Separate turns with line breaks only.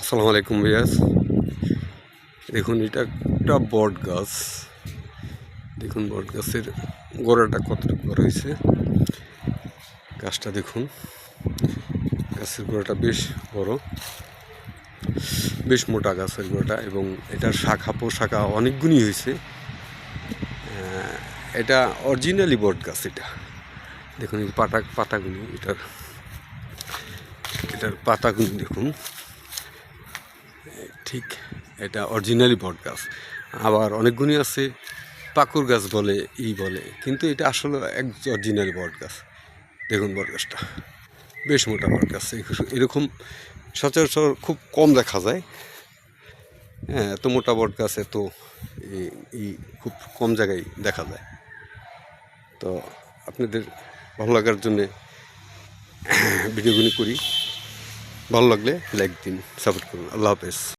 আসসালামু আলাইকুম ভাইয়াস দেখুন, এটা একটা বট গাছ। দেখুন, বট গাছের গোড়াটা কতটুকু হয়েছে। গাছটা দেখুন, গাছের গোড়াটা বেশ বড়। বেশ মোটা গাছের গোড়াটা এবং এটার শাখা পোশাখা অনেকগুলি হয়েছে। এটা অরিজিনালি বট গাছ এটা। দেখুন, এই পাতা পাতাগুলি এটার এটার পাতাগুলি দেখুন। ঠিক, এটা অরিজিনালি বট গাছ। আবার অনেকগুলি আছে, পাকুর গাছ বলে, ই বলে, কিন্তু এটা আসলে এক অরিজিনালি বট গাছ। দেখুন বট গাছটা, বেশ মোটা বট গাছ। এরকম সচরাচর খুব কম দেখা যায়। হ্যাঁ এত মোটা বট গাছ, এত ই- খুব কম জায়গায় দেখা যায়। তো আপনাদের ভালো লাগার জন্যে ভিডিওগুলি করি। ভালো লাগলে লাইক দিন সাপোর্ট করুন। আল্লাহ হাফেজ।